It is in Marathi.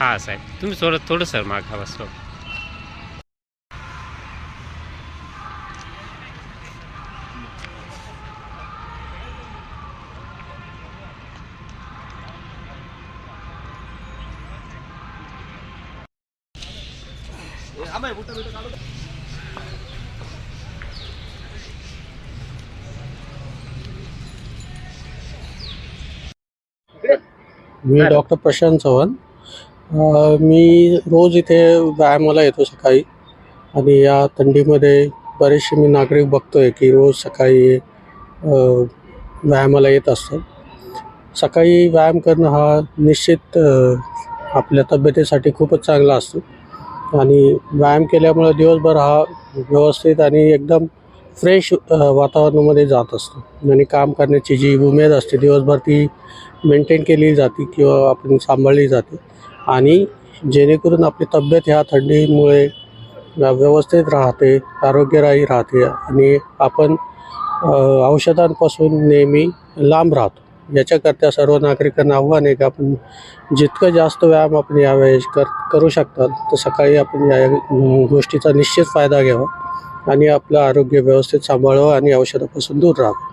हा साहेब. तुम्ही थोडं थोडं सर मागा बस मी डॉक्टर प्रशांत चव्हाण. मी रोज इथे व्यायामाला येतो सकाळी. आणि या थंडीमध्ये बरेचसे मी नागरिक बघतोय की रोज सकाळी व्यायामाला येत असतात सकाळी व्यायाम करणं हा निश्चित आपल्या तब्येतीसाठी खूपच चांगला असतो. आणि व्यायाम केल्यामुळे दिवसभर हा व्यवस्थित आणि एकदम फ्रेश वातावरणामध्ये जात असतो. आणि काम करण्याची जी उमेद असते दिवसभर ती मेंटेन केली जाते किंवा आपण सांभाळली जाते. आणि जेणेकरून आपली तब्येत ह्या थंडीमुळे व्यवस्थित राहते आरोग्यदायी राहते आणि आपण औषधांपासून नेहमी लांब राहतो. याच्याकरता सर्व नागरिकांना आव्हान आहे की आपण जितकं जास्त व्यायाम आपण यावेळेस कर करू शकतात तर सकाळी आपण या गोष्टीचा निश्चित फायदा घ्यावा आणि आपलं आरोग्य व्यवस्थित सांभाळावं आणि औषधापासून दूर राहावं.